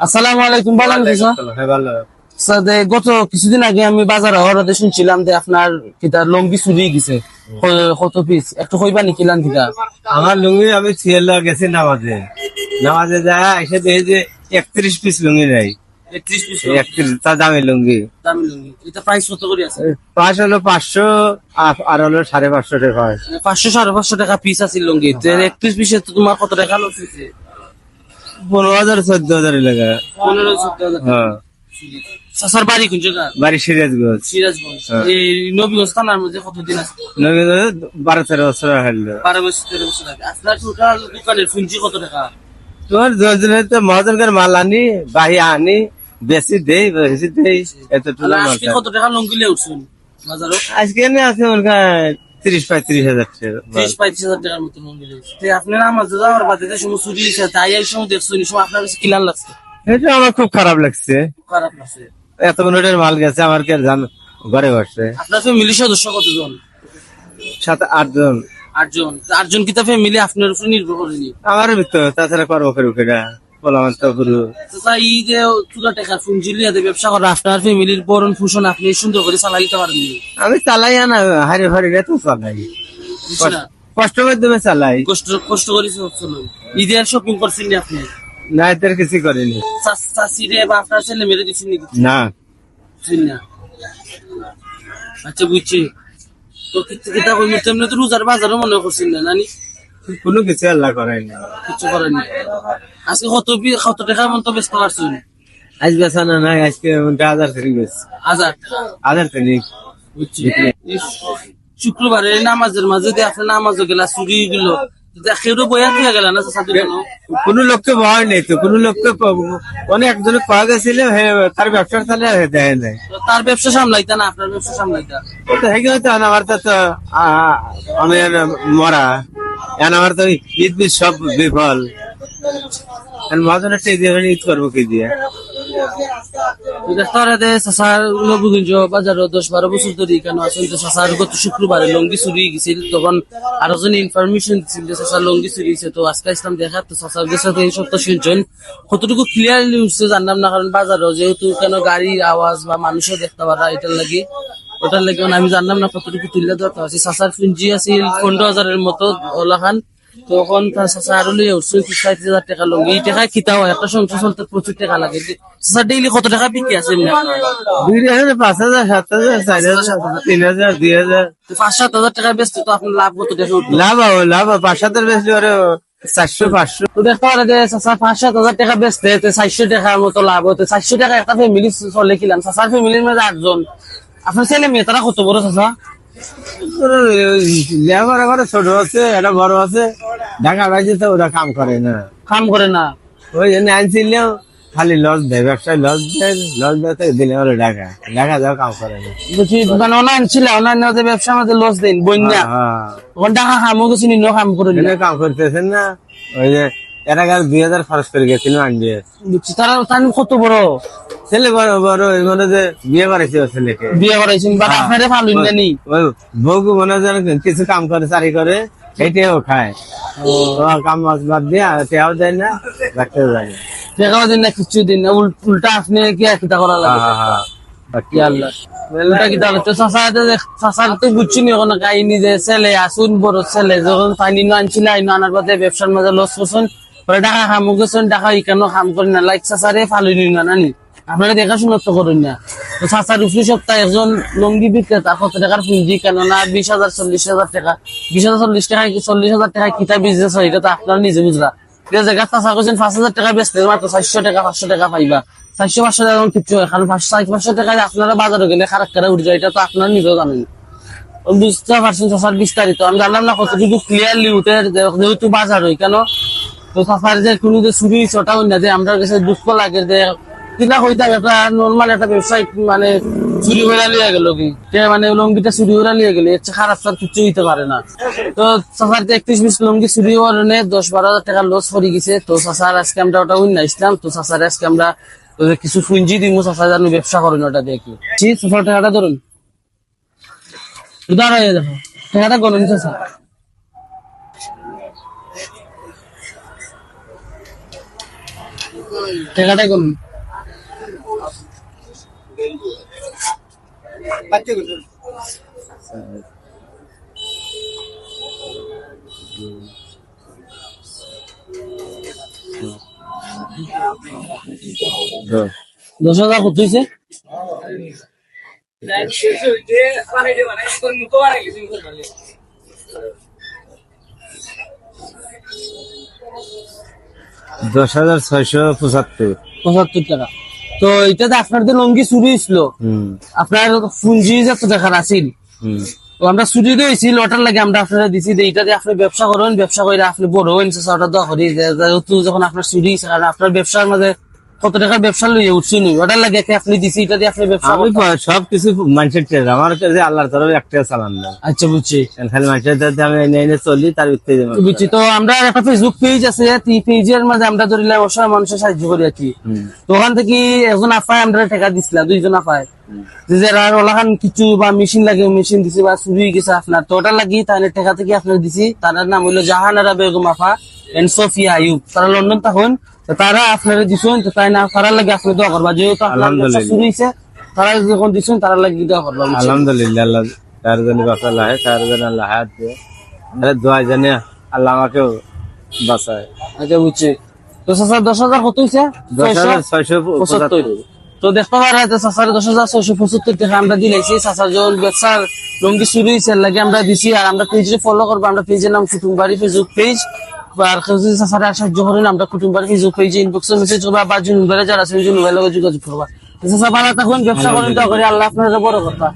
আসসালামু আলাইকুম ভালো হ্যাঁ ভালো। গত কিছুদিন আগে আমি বাজারে হরাতে শুনছিলাম যে আপনার কিতা লঙ্গি চুরি গেছে। কত পিস একটু কইবা কিতা? আমার লুঙ্গি আমি গেছি নামাজে। নামাজে যায় এসে দেখি যে একত্রিশ পিস লুঙ্গি নেই। একত্রিশ পিস একত্রিশ তা দামি লুঙ্গি। দামি লঙ্গি। এটা প্রাইস কত করে আছে? পাঁচ হলো পাঁচশো আর- হলো সাড়ে পাঁচশো টাকা। হয় পাঁচশো সাড়ে পাঁচশো টাকা পিস আছে লঙ্গি একত্রিশ পিসে তোমার কত টাকা লস পনেরো হাজার চোদ্দ হাজার লেগে পনেরো চোদ্দ হাজার। হ্যাঁ। চাচার বাড়ি কোন জায়গা? বাড়ি সিরাজগঞ্জ। সিরাজগঞ্জ। হ্যাঁ। এই নবীগঞ্জ থানার মধ্যে কতদিন আছে? লুঙ্গি বারো তেরো বছর হলো বারো বছর তেরো বছর আগে। আপনার টোটাল দোকানের পুঁজি কত টাকা? তোমার যোজনে তো মহাজনকার মাল আনি বাহি আনি বেশি দেই বেশি দেই এত আজকে কত টাকা উঠছেন? আজকে আছে তিরিশ পঁয়ত্রিশ হাজার টাকা। ত্রিশ পঁয়ত্রিশ হাজার টাকার মতো লিয়ে উঠছে আপনার আমার যাওয়ার বাদে যে সময় চুরি তাই এই সময় দেখছ এই সময় আপনার কাছে লাগছে? এটা আমার খুব খারাপ লাগছে। খারাপ লাগছে। এতক্ষণ ওটার মাল গেছে আমার কে জান ঘরে বসছে আপনার ফ্যামিলি সদস্য কতজন? সাত আটজন। আটজন আটজন কিতা ফ্যামিলি আপনার উপর নির্ভর করেনি আমার ভিতর তাছাড়া করব করে উঠে আমি চালাই না হারে ফারি তো চালাই? কষ্ট মাধ্যমে চালাই। কষ্ট কষ্ট করে ঈদের শপিং করছেন আপনি? না এদের কিছু করিনি। চা- রে বা আপনার ছেলে মেরে দিচ্ছেন না। না? আচ্ছা বুঝছি। তো কিতা কিতা তেমনি তো রোজার বাজারও মনে করছেন না নানি? কোনো কিছু আল্লাহ করায়নি কিছু করেননি আজকে কত কত টাকা মতো ব্যস্ত পারছেন আজ বেসানা নাই আজকে হাজার থেকে বেশ হাজার? হাজার থেকে শুক্রবারে নামাজের মাঝে আপনার নামাজও গেলা চুরি গেল কেউ বয়া দিয়ে গেল না চাচা কোনো লোককে ভয় নেই তো কোনো লোককে অনেক একজনে পাওয়া গেছিল তার ব্যবসা চালে আর দেয় নাই। তো তার ব্যবসা সামলাইতা না আপনার ব্যবসা সামলাইতা? তো আমার তো তো আমি মরা। এখন আমার তো ঈদ বিদ সব বিফল। একটা ঈদ ঈদ করব কি দিয়ে? তখন আরও জন ইনফরমেশন দিছিল যে লঙ্গি চুরি তো আজকে ইসলাম দেখা তো কতটুকু ক্লিয়ারলি উঠছে জানলাম না, কারণ বাজারও যেহেতু কেন গাড়ির আওয়াজ বা মানুষও দেখতে পারা এটার লাগে ওটার লাগে মানে আমি জানলাম না কতটুকু তুললে দরকার আছে চাচার পুঞ্জি আছিল পনেরো হাজারের মতো ওলাখান তখন তার চাচা আরও লিয়ে উঠছে ষাট হাজার টাকা লঙ্গি। এই টাকা খিতা হয়? একটা সংসার চলতে প্রচুর টাকা লাগে। চাচা ডেইলি কত টাকা বিক্রি আছে হাজার পাঁচ হাজার সাত হাজার চার হাজার তিন হাজার দুই হাজার। পাঁচ সাত হাজার টাকা বেচতে তো আপনার লাভ কত টাকা লাভ হবে লাভ হবে। পাঁচ হাজার বেশি ওরে চারশো পাঁচশো। তো দেখতে পারে যে চাচা পাঁচ সাত হাজার টাকা বেচতে চারশো টাকার মতো লাভ হতো চারশো টাকা একটা ফ্যামিলি চলে কিলাম। চাচার ফ্যামিলির মধ্যে আটজন। আপনার ছেলে মেয়ে তারা কত বড় লেবার ঘরে ছোট আছে একটা বড় আছে। ঢাকা তো ওরা কাম করে না। কাম করে না। ওই জন্য আনছিলেও খালি লস দেয় ব্যবসায় লস দেয় লস দেয় দিলে ওরা ঢাকা। ঢাকা যাও কাম করে না। মানে অনলাইন ছিল অনলাইন ব্যবসার মধ্যে লস দিন বন্যা হ্যাঁ ওখান টাকা খামো গেছি নিন্ন কাম করে নিল কাম করতেছেন না ওই যে এর আগে দুই হাজার খরচ করে গেছিল আনবে। বুঝছি তারা তার কত বড়? ছেলে বড় বড় মনে যে বিয়ে ওর ছেলেকে। বিয়ে করাইছেন বা আপনারে ভালো জানি বউকে মনে হয় কিছু কাম করে চারি করে সেইটাও খায়। কাম বাদ দিয়ে টেয়াও দেয় না রাখতেও যায় টাকাও দিন না কিছু দিন না উল্টা আপনি কি কিতা করা লাগে? হ্যাঁ, হ্যাঁ, হ্যাঁ। কি আল্লাহ। উল্টা কিতা হলো তো চাচা তো বুঝছি নি কোনো কাহিনী যে ছেলে আসুন বড় ছেলে যখন পানি আনছিল আইন আনার বাদে ব্যবসার মাঝে লস করছেন পরে টাকা খামো গেছেন টাকা ইকানো খাম করেন না লাইক ফালু নি না, নানি? আপনারা দেখাশোনা তো করেন না। তো উপরি সপ্তাহে একজন লঙ্গি বিক্রেতা কত টাকার পুঁজি, কেননা বিশ হাজার চল্লিশ হাজার টাকা, বিশ হাজার চল্লিশ টাকা, চল্লিশ হাজার টাকা কিতা বিজনেস হয় এটা তো আপনারা নিজে বুঝলা জায়গা চাচা করছেন পাঁচ হাজার টাকা বেচতে মাত্র চারশো টাকা, পাঁচশো টাকা পাইবা। চারশো পাঁচশো টাকা কিচ্ছু হয় কারণ পাঁচশো পাঁচশো টাকা আপনারা বাজারে গেলে খারাপ করে উঠে যায়, এটা তো আপনারা নিজেও জানেন। বুঝতে পারছেন চাষার বিস্তারিত আমি জানলাম না, কতটুকু ক্লিয়ারলি উঠে যেহেতু বাজার হয়, কেন তো চাষার যে কোনো যে চুরি দুঃখ লাগে মানে চুরি মানে চুরি লিয়ে গেলে, এর চেয়ে খারাপ স্যার কিছু হইতে পারে না। তো চাষার যে একত্রিশ চুরি দশ বারো হাজার টাকা লস গেছে। তো তো কিছু পুঞ্জি দিব যেন ব্যবসা করেন ওটা দেখি। ঠিক টাকাটা ধরুন। দাঁড়াই দেখো টাকাটা গণন চাষা টাকাটা কোন দশ হাজার কত হয়েছে? দশ হাজার ছয়শো পঁচাত্তর। পঁচাত্তর টাকা। তো এটাতে আপনার যে লঙ্গি চুরি হয়েছিল? হম। আপনার পুঞ্জি যত দেখার আছিল? হম। তো আমরা চুরি দিয়েছিল লটার লাগে আমরা আপনারা দিছি যে এটা দিয়ে আপনি ব্যবসা করেন ব্যবসা করে আপনি বড় হইন দোয়া করি যখন আপনার চুরি হয়েছে কারণ আপনার ব্যবসার মাঝে কত টাকার ব্যবসা লইয়ে উঠছিল ওটার লাগে আপনি দিছি এটা দিয়ে আপনি ব্যবসা আমি সব কিছু মানুষের আমার কাছে আল্লাহর তরফে একটা চালান না আচ্ছা বুঝছি। খালি মানুষের আমি এনে এনে চলি তার ভিত্তি বুঝছি তো আমরা একটা ফেসবুক পেজ আছে এই পেজের মাঝে আমরা ধরিলে অবশ্যই মানুষের সাহায্য করি আর কি। তো ওখান থেকে একজন আপায় আমরা টাকা দিছিলাম দুইজন আপায় যে যারা ওলাখান কিছু বা মেশিন লাগে মেশিন দিছি বা চুরি গেছে আপনার তো ওটা লাগি তাহলে টাকা থেকে আপনার দিছি তার নাম হইল জাহানারা বেগম আফা। এন্ড সোফিয়া আইয়ুব তারা লন্ডন তখন তারা আপনারা দিছেন তো তাই না তারা লাগে আপনি দোয়া করবা। যেহেতু আলহামদুলিল্লাহ। চুরি হয়েছে তারা যখন দিছেন তারা লাগে দোয়া করবা আলহামদুলিল্লাহ আল্লাহ তার জন্য বাঁচা লাহে তার জন্য আল্লাহ হায়াত দিয়ে। আরে দোয়া জানে আল্লাহ আমাকেও বাঁচায়। আচ্ছা বুঝছি। তো চাচা দশ হাজার কত হয়েছে দশ হাজার ছয়শো? ছয়শো পঁচাত্তর। পঁচাত্তর। তো দেখতে পারা চাচার দশ হাজার ছয়শো পঁচাত্তর টাকা আমরা দিলাইছি চাচার যখন ব্যবসার লঙ্গি শুরু হয়েছে লাগে আমরা দিছি আর আমরা পেজে ফলো করব। আমরা পেজের নাম কুটুমবাড়ি ফেসবুক পেজ ব্যবসা করেন করে আল্লাহ আপনার বড় কথা